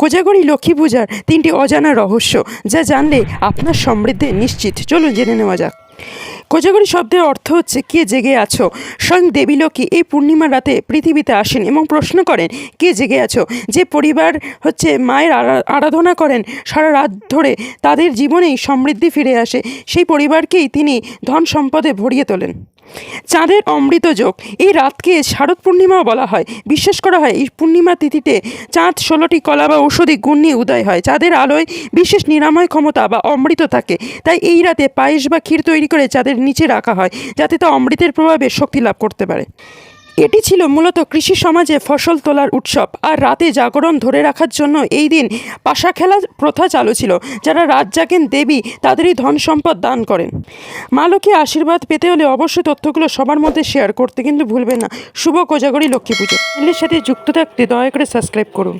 কোজাগরি লক্ষ্মী পূজার তিনটি অজানা রহস্য, যা জানলে আপনার সমৃদ্ধি নিশ্চিত। চলুন জেনে নেওয়া যাক। কোজাগরি শব্দের অর্থ হচ্ছে, কে জেগে আছো? স্বয়ং দেবী লক্ষ্মী এই পূর্ণিমার রাতে পৃথিবীতে আসেন এবং প্রশ্ন করেন, কে জেগে আছো? যে পরিবার হচ্ছে মায়ের আরাধনা করেন, সারা রাত ধরে তাদের জীবনেই সমৃদ্ধি ফিরে আসে। সেই পরিবারকেই তিনি ধন সম্পদে ভরিয়ে তোলেন। চাঁদের অমৃত যোগ, এই রাতকে শারদ পূর্ণিমাও বলা হয়। বিশ্বাস করা হয়, এই পূর্ণিমা তিথিতে চাঁদ ষোলোটি কলা বা ঔষধি গুণ নিয়ে উদয় হয়। চাঁদের আলোয় বিশেষ নিরাময় ক্ষমতা বা অমৃত থাকে। তাই এই রাতে পায়েস বা ক্ষীর তৈরি করে চাঁদের নিচে রাখা হয়, যাতে তা অমৃতের প্রভাবে শক্তি লাভ করতে পারে। এটি ছিল মূলত কৃষি সমাজে ফসল তোলার উৎসব। আর রাতে জাগরণ ধরে রাখার জন্য এই দিন পাশা খেলা প্রথা চালু ছিল, যারা রাত জাগেন দেবী তাদেরই ধন সম্পদ দান করেন। মা লক্ষ্মী আশীর্বাদ পেতে হলে অবশ্যই তথ্যগুলো সবার মধ্যে শেয়ার করতে কিন্তু ভুলবেন না। শুভ কোজাগরি লক্ষ্মী পুজো। চ্যানেলের সাথে যুক্ত থাকতে দয়া করে সাবস্ক্রাইব করুন।